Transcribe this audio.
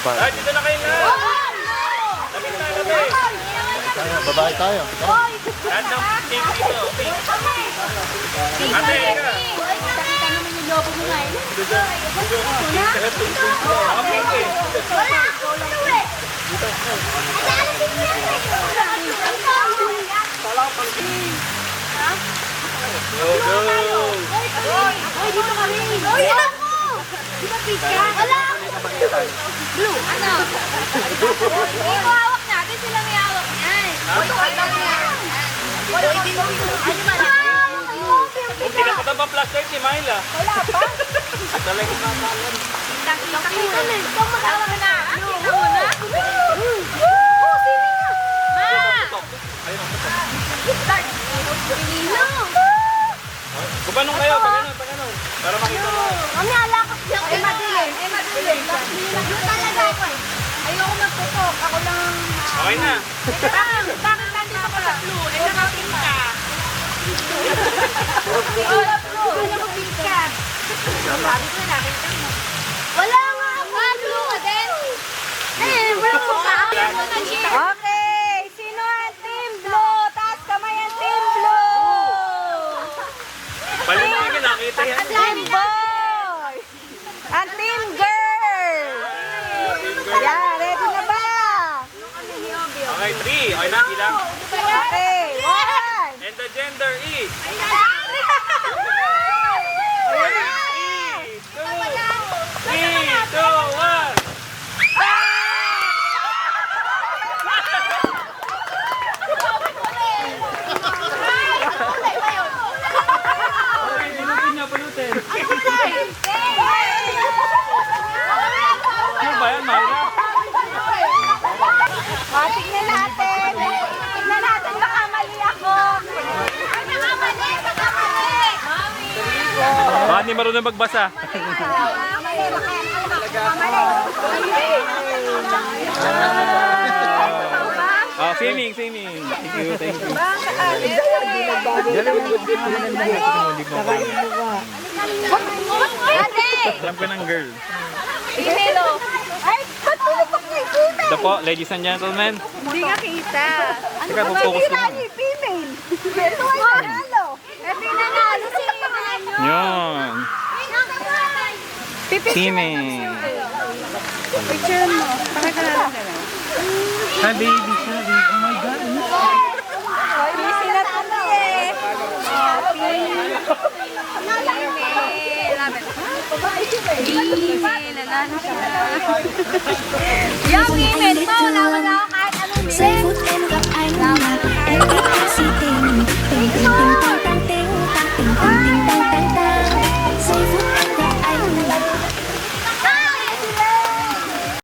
babae. Ah, dito na kayo na. Lapit na, lapit. Tayo, babae tayo. Ng team dito. Ate, ka. Nakita naman yung lobo mo nga eh. Ako pink eh. Wala mo yan Go, go. Hoy, dito kami. Hoy, ako. Di ba pizza? Wala ako. Blue, ano? Hindi ko hawak natin. Sila may hawak niyan. Hoy, hoy, lang yan. Hoy, hindi mo. Ano man? Hindi na pa ba flashlight ni Myla? Wala pa. Talaga na malam. Kita na. Ikaw mag-hawak na. Kita mo na. Oh, sino nga? Ma! Pilino. Gumanong kayo, pag ano, pag ano. Para makita mo. Kami alakas Okay na. Bakit? Bakit nandito ka sa blue? Eh, nakapink ka. Wala blue. Wala mo pink ka. Sabi ko nakita mo. Wala nga ako. Ah, blue ka din. Eh, wala mo ka. Okay, sino ang team blue? Taas kamay ang team blue. Palinigin, nakita yan. Team boy. Ang team girl. Yan, ready na ba? Okay, na, ilang. Okay, one. And the gender is... Hindi marunong magbasa. Oh, swimming, swimming. Thank you, thank you. Alam ko ng girl. Ay, ba't kita? Ito po, ladies and gentlemen. Hindi nga kita. Ano ba muna. niyo? Female. Ito ay nanalo. Ito nanalo. Sino nanalo? Yun. Timmy. Picture mo. Pakita na lang baby. Baby. Oh my God. Busy na kami eh. Happy. Yummy! Medyo, wala wala ako